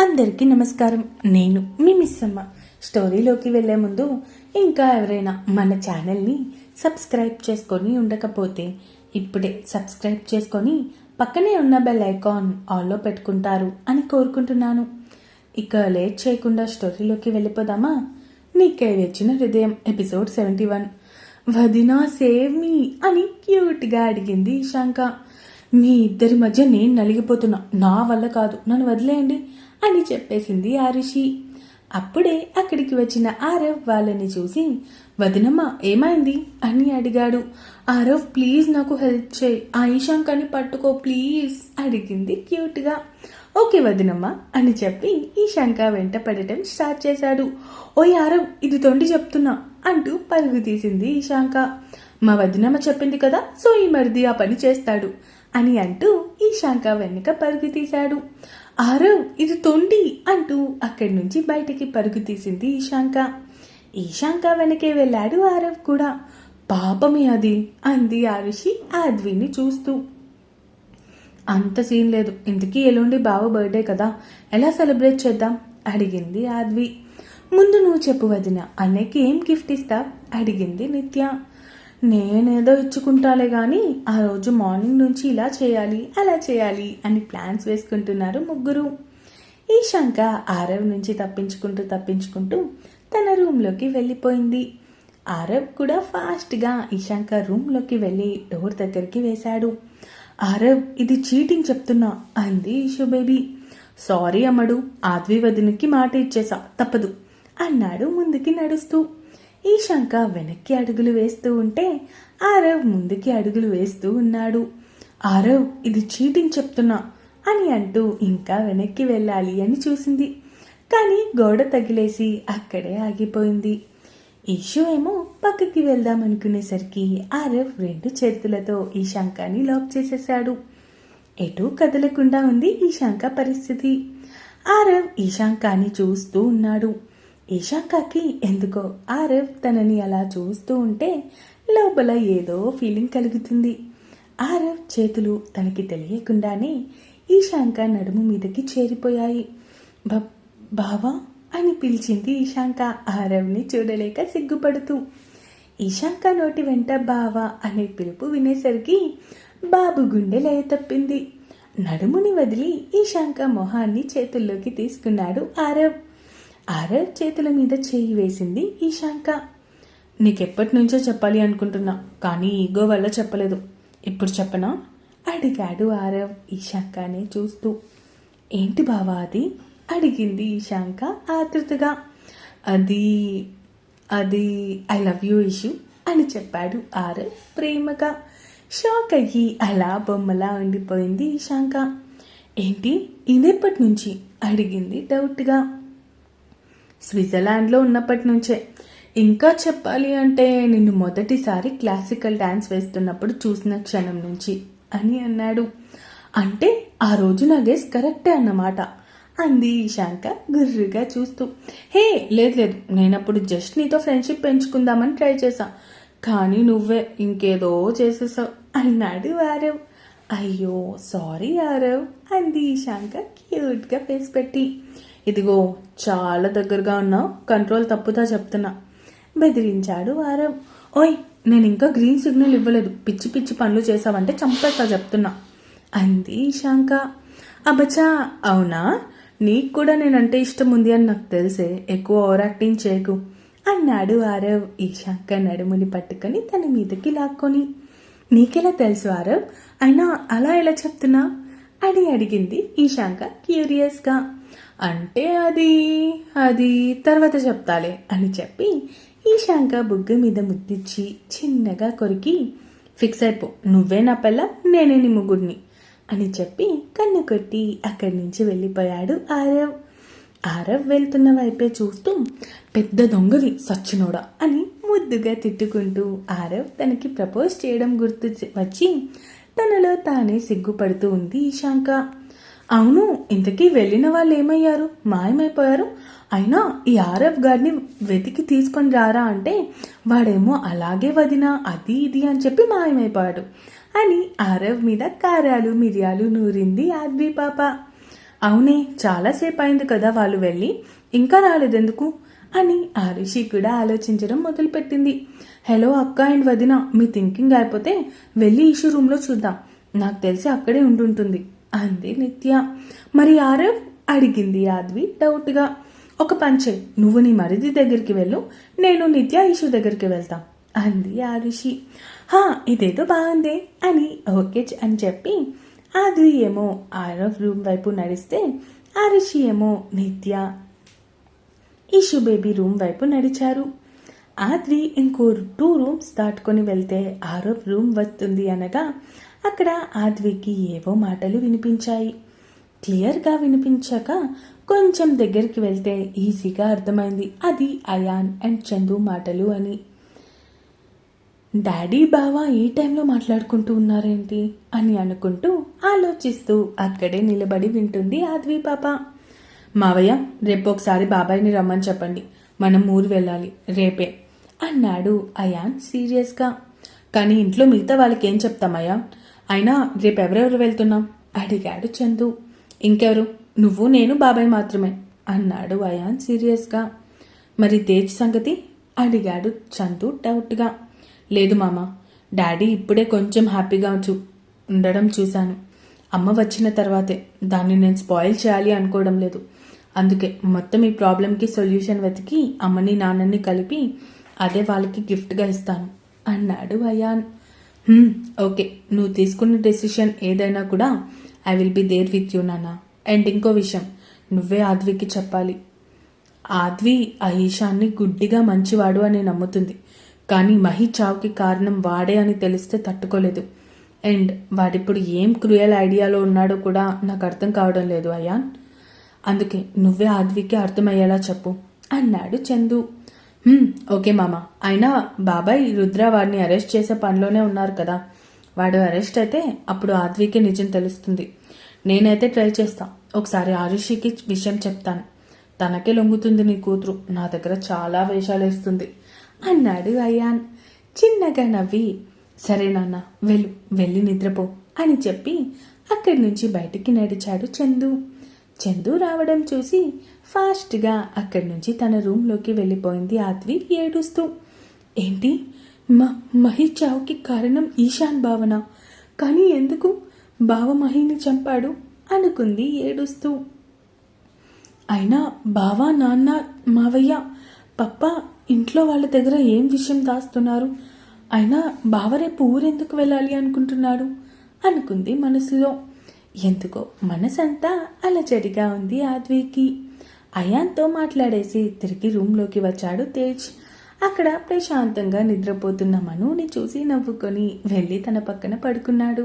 అందరికీ నమస్కారం. నేను మీ మిస్సమ్మ. స్టోరీలోకి వెళ్ళే ముందు ఇంకా ఎవరైనా మన ఛానల్ని సబ్స్క్రైబ్ చేసుకొని ఉండకపోతే ఇప్పుడే సబ్స్క్రైబ్ చేసుకొని పక్కనే ఉన్న బెల్ ఐకాన్ ఆల్లో పెట్టుకుంటారు అని కోరుకుంటున్నాను. ఇక లేట్ చేయకుండా స్టోరీలోకి వెళ్ళిపోదామా? నీకే వచ్చిన హృదయం ఎపిసోడ్ సెవెంటీ వన్. వదినా సేవ్ మీ అని క్యూట్గా అడిగింది ఇషాంక మీ ఇద్దరి మధ్య నేను నలిగిపోతున్నా. నా వల్ల కాదు. నన్ను వదిలేయండి అని చెప్పేసింది ఆరుషి అప్పుడే అక్కడికి వచ్చిన ఆరవ్ వాళ్ళని చూసి వదినమ్మ ఏమైంది? అని అడిగాడు. ఆరవ్ ప్లీజ్ నాకు హెల్ప్ చేయి. ఆ పట్టుకో ప్లీజ్ అడిగింది క్యూట్గా. ఓకే వదినమ్మ అని చెప్పి ఈశాంక వెంట పడటం స్టార్ట్ చేశాడు. ఓయ్ ఆరవ్ ఇది తొండి చెప్తున్నా అంటూ పరుగు తీసింది ఈశాంక. మా వదినమ్మ చెప్పింది కదా సో ఈ మరిది ఆ పని చేస్తాడు. అని అంటూ ఈ ఈశాంక వెనుక పరుగు తీశాడు. ఆరవ్ ఇది తొండి అంటూ అక్కడి నుంచి బయటికి పరుగు తీసింది ఈశాంక. ఈశాంక వెనకే వెళ్ళాడు ఆరవ్ కూడా. పాపమే అది అంది ఆరుషి ఆద్విని చూస్తూ. అంత సీన్ లేదు. ఇంతకీ ఎల్లుండి బావ బర్త్డే కదా. ఎలా సెలబ్రేట్ చేద్దాం? అడిగింది ఆద్వి. ముందు నువ్వు చెప్పు వదిన. అన్నయ్యకి ఏం గిఫ్ట్ ఇస్తావు అడిగింది నిత్య. నేనేదో ఇచ్చుకుంటాలే కానీ ఆ రోజు మార్నింగ్ నుంచి ఇలా చేయాలి అలా చేయాలి అని ప్లాన్స్ వేసుకుంటున్నారు ముగ్గురు. ఈ శంక ఆరవ్ నుంచి తప్పించుకుంటూ తప్పించుకుంటూ తన రూమ్లోకి వెళ్ళిపోయింది. ఆరవ్ కూడా ఫాస్ట్గా ఈశాంక రూమ్లోకి వెళ్ళి డోర్ దగ్గరికి వేశాడు. ఆరవ్ ఇది చీటింగ్ చెప్తున్నా అంది ఈషు బేబీ. సారీ అమ్మడు ఆద్వి వదినకి మాట ఇచ్చేసా తప్పదు అన్నాడు ముందుకి నడుస్తూ. ఈ శంఖ వెనక్కి అడుగులు వేస్తూ ఉంటే ఆరవ్ ముందుకి అడుగులు వేస్తూ ఉన్నాడు. ఆరవ్ ఇది చీటింగ్ చెప్తున్నా అని అంటూ ఇంకా వెనక్కి వెళ్ళాలి అని చూసింది. కానీ గోడ తగిలేసి అక్కడే ఆగిపోయింది. ఈషు ఏమో పక్కకి వెళ్దాం అనుకునేసరికి ఆరవ్ రెండు చేతులతో ఈ శంఖాన్ని లాక్ చేసేశాడు. ఎటూ కదలకుండా ఉంది ఈ శంఖ పరిస్థితి. ఆరవ్ ఈ శంఖాన్ని చూస్తూ ఉన్నాడు. ఇషాకాకి ఎందుకో ఆరవ్ తనని అలా చూస్తూ ఉంటే లోపల ఏదో ఫీలింగ్ కలుగుతుంది. ఆరవ్ చేతులు తనకి తెలియకుండానే ఈశాంక నడుము మీదకి చేరిపోయాయి. బ బావా అని పిలిచింది ఈశాంక ఆరవ్ని చూడలేక సిగ్గుపడుతూ. ఈశాంక నోటి వెంట బావా అనే పిలుపు వినేసరికి బాబు గుండె లయ తప్పింది. నడుముని వదిలి ఈశాంక మొహాన్ని చేతుల్లోకి తీసుకున్నాడు ఆరవ్ ఆరవ్ చేతుల మీద చేయి వేసింది ఈశాంక. నీకెప్పటి నుంచో చెప్పాలి అనుకుంటున్నా కానీ ఈగో వల్ల చెప్పలేదు. ఇప్పుడు చెప్పనా? అడిగాడు ఆరవ్ ఈశాంకనే చూస్తూ. ఏంటి బావా అది? అడిగింది ఈశాంక ఆతృతగా. అది అది ఐ లవ్ యూ ఇషు అని చెప్పాడు ఆరవ్ ప్రేమగా. షాక్ అయ్యి అలా బొమ్మలా ఉండిపోయింది ఈశాంక. ఏంటి? ఇదెప్పటి నుంచి అడిగింది డౌట్గా. స్విట్జర్లాండ్లో ఉన్నప్పటి నుంచే. ఇంకా చెప్పాలి అంటే నిన్ను మొదటిసారి క్లాసికల్ డ్యాన్స్ వేస్తున్నప్పుడు చూసిన క్షణం నుంచి అని అన్నాడు. అంటే ఆ రోజు నా గేస్ కరెక్టే అన్నమాట అంది శాంక గుర్రుగా చూస్తూ. హే లేదు లేదు నేను అప్పుడు జస్ట్ నీతో ఫ్రెండ్షిప్ పెంచుకుందామని ట్రై చేశా. కానీ నువ్వే ఇంకేదో చేసేసావు అన్నాడు ఆరవ్. అయ్యో సారీ ఆరవ్ అంది శాంక క్యూట్గా ఫేస్ పెట్టి. ఇదిగో చాలా దగ్గరగా ఉన్నావు కంట్రోల్ తప్పుతా చెప్తున్నా. బెదిరించాడు వారం. ఓయ్ నేను ఇంకా గ్రీన్ సిగ్నల్ ఇవ్వలేదు. పిచ్చి పిచ్చి పనులు చేసావంటే చంపేస్తా చెప్తున్నా. అంది ఇషాంక అబచా అవునా? నీకు కూడా నేనంటే ఇష్టం ఉంది అని నాకు తెలిసే. ఎక్కువ ఓవర్ యాక్టింగ్ చేయకు. అన్నాడు ఆరవ్ ఈశాంక నడుముని పట్టుకొని తన మీదకి లాక్కొని. నీకెలా తెలుసు ఆరవ్ అయినా అలా ఎలా చెప్తున్నా? అని అడిగింది ఈశాంక క్యూరియస్గా అంటే అది అది తర్వాత చెప్తాలే అని చెప్పి ఈ ఈశాంక బుగ్గ మీద ముద్దిచ్చి చిన్నగా కొరికి ఫిక్స్ అయిపో నువ్వే నా పిల్ల నేనే నీ ముగ్గుడిని అని చెప్పి కన్ను కొట్టి అక్కడి నుంచి వెళ్ళిపోయాడు ఆరవ్. ఆరవ్ వెళ్తున్న వైపే చూస్తూ పెద్ద దొంగది సచ్చినోడా అని ముద్దుగా తిట్టుకుంటూ ఆరవ్ తనకి ప్రపోజ్ చేయడం గుర్తు వచ్చి తనలో తానే సిగ్గుపడుతూ ఉంది ఈశాంక. అవును ఇంతకీ వెళ్ళిన వాళ్ళు ఏమయ్యారు మాయమైపోయారు? అయినా ఈ ఆర్ఎఫ్ గారిని వెతికి తీసుకొని రారా అంటే వాడేమో అలాగే వదినా అది ఇది అని చెప్పి మాయమైపోయాడు. అని ఆరవ్ మీద కారాలు మిరియాలు నూరింది ఆద్వి పాప. అవునే చాలాసేపు అయింది కదా వాళ్ళు వెళ్ళి ఇంకా రాలేదెందుకు? అని ఆరుషి కూడా ఆలోచించడం మొదలుపెట్టింది. హలో అక్క అండ్ వదిన మీ థింకింగ్ అయిపోతే వెళ్ళి ఇష్యూ రూమ్లో చూద్దాం. నాకు తెలిసి అక్కడే ఉండుంటుంది. అంది నిత్య. మరి ఆరవ్ అడిగింది ఆద్వి డౌట్గా. ఒక పంచే నువ్వు నీ మరిది దగ్గరికి వెళ్ళు నేను నిత్య ఇషు దగ్గరికి వెళ్తాం అంది ఆరుషి హా ఇదేదో బాగుంది అని ఓకే అని చెప్పి ఆద్వి ఏమో ఆరవ్ రూమ్ వైపు నడిస్తే ఆరుషి ఏమో నిత్య ఇషు బేబీ రూమ్ వైపు నడిచారు. ఆద్రి ఇంకో టూ రూమ్స్ దాటుకొని వెళ్తే ఆరో రూమ్ వస్తుంది అనగా అక్కడ ఆద్వికి ఏవో మాటలు వినిపించాయి. క్లియర్గా వినిపించాక కొంచెం దగ్గరికి వెళ్తే ఈజీగా అర్థమైంది. అది అయాన్ అండ్ చందు మాటలు అని. డాడీ బావా ఈ టైంలో మాట్లాడుకుంటూ ఉన్నారేంటి అని అనుకుంటూ ఆలోచిస్తూ అక్కడే నిలబడి వింటుంది ఆద్వి పాప. మావయ్య రేపు ఒకసారి బాబాయ్ని రమ్మని చెప్పండి. మనం ఊరు వెళ్ళాలి రేపే అన్నాడు అయాన్ సీరియస్గా. కానీ ఇంట్లో మిగతా వాళ్ళకి ఏం చెప్తామయ్యా అయినా రేపు ఎవరెవరు వెళ్తున్నాం? అడిగాడు చందు. ఇంకెవరు? నువ్వు నేను బాబాయ్ మాత్రమే అన్నాడు అయాన్ సీరియస్గా. మరి తేజ్ సంగతి? అడిగాడు చందు డౌట్గా. లేదు మామ డాడీ ఇప్పుడే కొంచెం హ్యాపీగా చూ ఉండడం చూశాను. అమ్మ వచ్చిన తర్వాతే దాన్ని నేను స్పాయిల్ చేయాలి అనుకోవడం లేదు. అందుకే మొత్తం ఈ ప్రాబ్లంకి సొల్యూషన్ వెతికి అమ్మని నాన్నని కలిపి అదే వాళ్ళకి గిఫ్ట్గా ఇస్తాను. అన్నాడు అయాన్. ఓకే. నువ్వు తీసుకున్న డెసిషన్ ఏదైనా కూడా I will be there with you నాన్న. అండ్ ఇంకో విషయం. నువ్వే ఆద్వికి చెప్పాలి. ఆద్వి ఆ ఈశాన్ని గుడ్డిగా మంచివాడు అని నమ్ముతుంది. కానీ మహి చావుకి కారణం వాడే అని తెలిస్తే తట్టుకోలేదు. అండ్ వాడిప్పుడు ఏం క్రూయల్ ఐడియాలో ఉన్నాడో కూడా నాకు అర్థం కావడం లేదు అయాన్. అందుకే నువ్వే ఆద్వికి అర్థమయ్యేలా చెప్పు అన్నాడు చందు. ఓకే మామ. అయినా బాబాయ్ రుద్ర వాడిని అరెస్ట్ చేసే పనిలోనే ఉన్నారు కదా. వాడు అరెస్ట్ అయితే అప్పుడు ఆద్వికి నిజం తెలుస్తుంది. నేనైతే ట్రై చేస్తా. ఒకసారి ఆరుషికి విషయం చెప్తాను. తనకే లొంగుతుంది నీ కూతురు. నా దగ్గర చాలా వేషాలు వేస్తుంది అన్నాడు అయాన్. చిన్నగా నవ్వి సరే నాన్న వెళ్ళు. వెళ్ళి నిద్రపో అని చెప్పి అక్కడి నుంచి బయటికి నడిచాడు చందు. చందు రావడం చూసి ఫాస్ట్గా అక్కడి నుంచి తన రూమ్లోకి వెళ్ళిపోయింది ఆత్వి ఏడుస్తూ. ఏంటి? మ మహి చావుకి కారణం ఈశాన్ భావన. కానీ ఎందుకు? బావమహిని చంపాడు అనుకుంది ఏడుస్తూ. అయినా బావా నాన్న మావయ్య పప్ప ఇంట్లో వాళ్ళ దగ్గర ఏం విషయం దాస్తున్నారు? అయినా బావ రేపు ఊరెందుకు వెళ్ళాలి అనుకుంటున్నాడు అనుకుంది మనసులో. ఎందుకో మనసంతా అలజడిగా ఉంది ఆద్వికి. అయాన్తో మాట్లాడేసి తిరిగి రూమ్లోకి వచ్చాడు తేజ్. అక్కడ ప్రశాంతంగా నిద్రపోతున్న మనుని చూసి నవ్వుకొని వెళ్ళి తన పక్కన పడుకున్నాడు.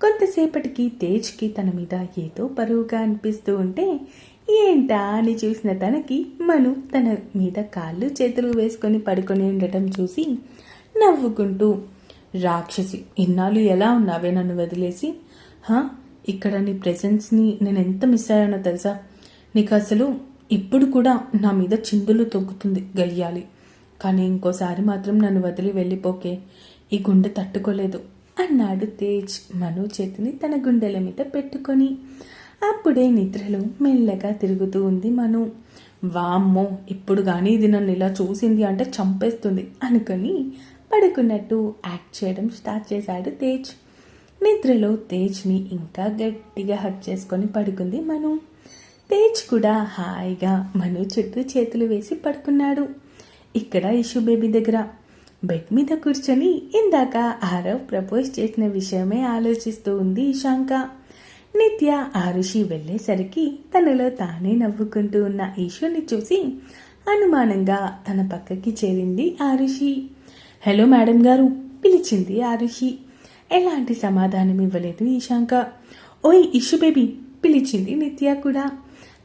కొంతసేపటికి తేజ్కి తన మీద ఏదో బరువుగా అనిపిస్తూ ఉంటే ఏంటా? అని చూసిన తనకి మను తన మీద కాళ్ళు చేతులు వేసుకొని పడుకొని ఉండటం చూసి నవ్వుకుంటూ రాక్షసి ఇన్నాళ్ళు ఎలా ఉన్నావే నన్ను వదిలేసి? హా? ఇక్కడ నీ ప్రెజెన్స్ని నేను ఎంత మిస్ అయ్యానో తెలుసా? నీకు అసలు ఇప్పుడు కూడా నా మీద చిందులు తొక్కుతుంది గయ్యాలి. కానీ ఇంకోసారి మాత్రం నన్ను వదిలి వెళ్ళిపోకే. ఈ గుండె తట్టుకోలేదు. అన్నాడు తేజ్ మను చేతిని తన గుండెల మీద పెట్టుకొని. అప్పుడే నిద్రలో మెల్లగా తిరుగుతూ ఉంది మను. వామ్మో ఇప్పుడు కానీ ఇది నన్ను ఇలా చూసింది అంటే చంపేస్తుంది అనుకొని పడుకున్నట్టు యాక్ట్ చేయడం స్టార్ట్ చేశాడు తేజ్. నిద్రలో తేజ్ని ఇంకా గట్టిగా హక్ చేసుకొని పడుకుంది మను. తేజ్ కూడా హాయిగా మను చుట్టూ చేతులు వేసి పడుకున్నాడు. ఇక్కడ ఇషు బేబీ దగ్గర. బెడ్ మీద కూర్చొని ఇందాక ఆరవ్ ప్రపోజ్ చేసిన విషయమే ఆలోచిస్తూ ఉంది ఇషాంక. నిత్య ఆరుషి వెళ్ళేసరికి తనలో తానే నవ్వుకుంటూ ఉన్న ఈషుని చూసి అనుమానంగా తన పక్కకి చేరింది ఆరుషి. హలో మేడం గారు పిలిచింది ఆరుషి. ఎలాంటి సమాధానం ఇవ్వలేదు ఈశాంక. ఓయ్ ఇషు బేబీ పిలిచింది నిత్య కూడా.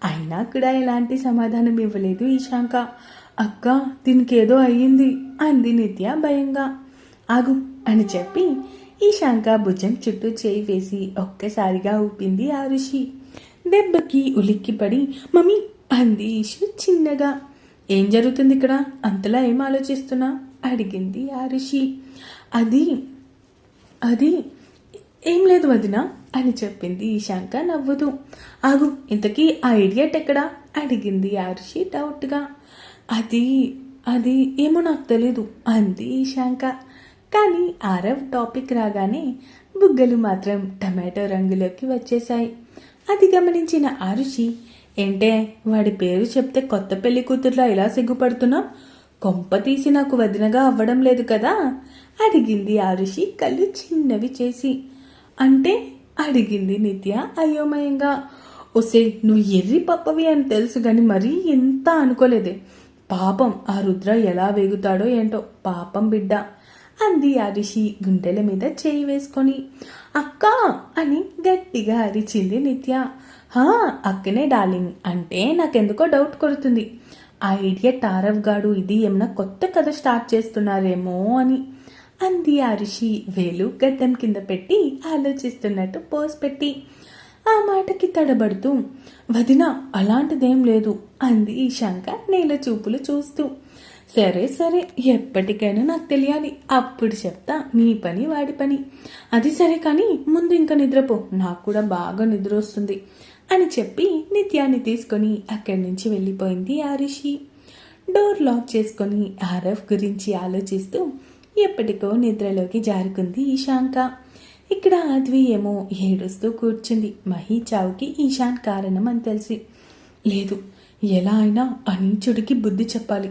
అయినా కూడా ఎలాంటి సమాధానం ఇవ్వలేదు ఈశాంక. అక్క దీనికేదో అయ్యింది అంది నిత్య భయంగా. ఆగు అని చెప్పి ఈశాంక భుజం చుట్టూ చేయి వేసి ఒక్కసారిగా ఊపింది ఆ ఋషి. దెబ్బకి ఉలిక్కిపడి మమ్మీ అంది ఈషు చిన్నగా. ఏం జరుగుతుంది ఇక్కడ? అంతలా ఏం ఆలోచిస్తున్నా? అడిగింది ఆ ఋషి. అది అది ఏం లేదు వదిన అని చెప్పింది ఈశాంక నవ్వుతూ. ఆగు ఇంతకీ ఆ ఇడియట్ ఎక్కడా? అడిగింది ఆర్షి డౌట్గా అది అది ఏమో నాకు తెలీదు అంది ఈశాంక. కానీ ఆరవ్ టాపిక్ రాగానే బుగ్గలు మాత్రం టమాటో రంగులోకి వచ్చేశాయి. అది గమనించిన ఆరుషి ఏంటే వాడి పేరు చెప్తే కొత్త పెళ్ళి కూతుర్లా ఇలా సిగ్గుపడుతున్నావు కొంప తీసి నాకు వదినగా అవ్వడం లేదు కదా? అడిగింది ఆరుషి కళ్ళు చిన్నవి చేసి. అంటే? అడిగింది నిత్య అయోమయంగా. ఒసే నువ్వు ఎర్రి పప్పవి అని తెలుసు కానీ మరీ ఎంత అనుకోలేదే. పాపం ఆ రుద్ర ఎలా వేగుతాడో ఏంటో. పాపం బిడ్డ అంది అరిషి గుంటెల మీద చేయి వేసుకొని. అక్క! అని గట్టిగా అరిచింది నిత్య. హా అక్కనే డార్లింగ్ అంటే నాకెందుకో డౌట్ కొడుతుంది. ఆ ఐడియా ఆరవ్ గాడు ఇది ఏమన్నా కొత్త కథ స్టార్ట్ చేస్తున్నారేమో అని. అంది ఆరుషి వేలు గడ్డం కింద పెట్టి ఆలోచిస్తున్నట్టు పోస్ పెట్టి ఆ మాటకి తడబడుతూ వదిన అలాంటిదేం లేదు అంది ఈశాంక నేల చూపులు చూస్తూ. సరే సరే ఎప్పటికైనా నాకు తెలియాలి అప్పుడు చెప్తా నీ పని వాడి పని. అది సరే కానీ ముందు ఇంకా నిద్రపో నాకు కూడా బాగా నిద్ర వస్తుంది అని చెప్పి నిత్యాన్ని తీసుకొని అక్కడి నుంచి వెళ్ళిపోయింది ఆరిషి డోర్ లాక్ చేసుకొని ఆరఫ్ గురించి ఆలోచిస్తూ ఎప్పటికో నిద్రలోకి జారుకుంది ఈశాంక. ఇక్కడ ఆద్వి ఏమో ఏడుస్తూ కూర్చుంది. మహి చావుకి ఈశాన్ కారణం అని తెలిసి. లేదు ఎలా అయినా అనీచుడికి బుద్ధి చెప్పాలి.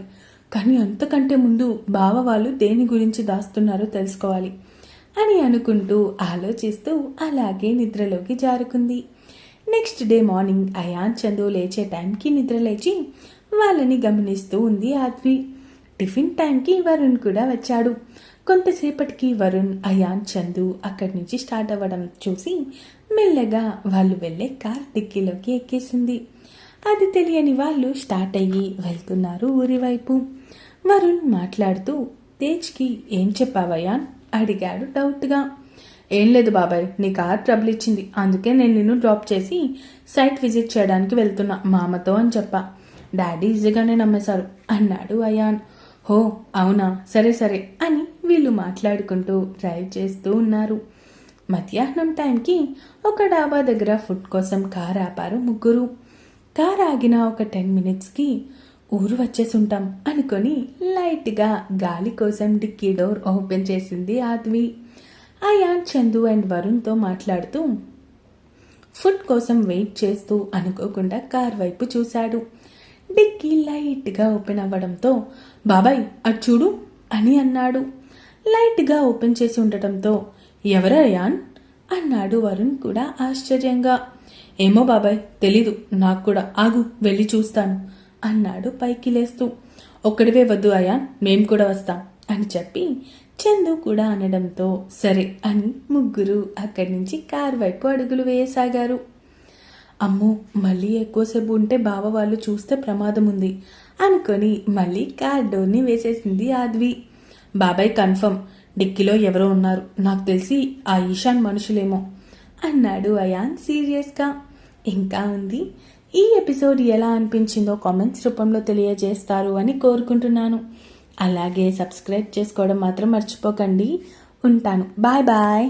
కానీ అంతకంటే ముందు బావ వాళ్ళు దేని గురించి దాస్తున్నారో తెలుసుకోవాలి అని అనుకుంటూ ఆలోచిస్తూ అలాగే నిద్రలోకి జారుకుంది. Next day morning Ayaan Chandu లేచే టైంకి నిద్ర లేచి వాళ్ళని గమనిస్తూ ఉంది ఆద్వి టిఫిన్ టైంకి వరుణ్ కూడా వచ్చాడు. కొంతసేపటికి వరుణ్ అయాన్ చందు అక్కడి నుంచి స్టార్ట్ అవ్వడం చూసి మెల్లగా వాళ్ళు వెళ్ళే కార్ డిక్కీలోకి ఎక్కేసింది. అది తెలియని వాళ్ళు స్టార్ట్ అయ్యి వెళ్తున్నారు ఊరి వైపు. వరుణ్ మాట్లాడుతూ తేజ్కి ఏం చెప్పావయ్యా అడిగాడు డౌట్గా. ఏం లేదు బాబాయ్ నీ కార్ ట్రబుల్ ఇచ్చింది. అందుకే నేను నిన్ను డ్రాప్ చేసి సైట్ విజిట్ చేయడానికి వెళ్తున్నా మామతో అని చెప్పా. డాడీ ఈజీగానే నమ్మేశారు అన్నాడు అయాన్. హో అవునా? సరే సరే అని వీళ్ళు మాట్లాడుకుంటూ డ్రైవ్ చేస్తూ ఉన్నారు. మధ్యాహ్నం టైంకి ఒక డాబా దగ్గర ఫుడ్ కోసం కార్ ఆపారు ముగ్గురు. కార్ ఆగిన ఒక టెన్ మినిట్స్కి ఊరు వచ్చేసి ఉంటాం అనుకొని లైట్గా గాలి కోసం డిక్కీ డోర్ ఓపెన్ చేసింది ఆద్వి అయాన్ చందు అండ్ వరుణ్తో మాట్లాడుతూ ఫుడ్ కోసం వెయిట్ చేస్తూ అనుకోకుండా కార్ వైపు చూశాడు. డిక్కీ లైట్గా ఓపెన్ అవ్వడంతో బాబాయ్ అది చూడు అని అన్నాడు. లైట్గా ఓపెన్ చేసి ఉండటంతో ఎవరయాన్ అన్నాడు వరుణ్ కూడా ఆశ్చర్యంగా. ఏమో బాబాయ్ తెలీదు నాకు కూడా. ఆగు వెళ్ళి చూస్తాను అన్నాడు పైకి లేస్తూ. ఒక్కడివే వద్దు అయాన్ మేం కూడా వస్తాం అని చెప్పి చందు కూడా అనడంతో సరే అని ముగ్గురు అక్కడి నుంచి కార్ వైపు అడుగులు వేయసాగారు. అమ్మో మళ్ళీ ఎక్కువసేపు ఉంటే బావ వాళ్ళు చూస్తే ప్రమాదం ఉంది అనుకొని మళ్ళీ కార్ డోర్ని వేసేసింది ఆద్వి. బాబాయ్ కన్ఫర్మ్ డిక్కీలో ఎవరో ఉన్నారు నాకు తెలిసి ఆ ఈశాన్ మనుషులేమో అన్నాడు అయాన్ సీరియస్గా. ఇంకా ఉంది ఈ ఎపిసోడ్ ఎలా అనిపించిందో కామెంట్స్ రూపంలో తెలియజేస్తారు అని కోరుకుంటున్నాను. అలాగే సబ్స్క్రైబ్ చేసుకోవడం మాత్రం మర్చిపోకండి. ఉంటాను. Bye bye.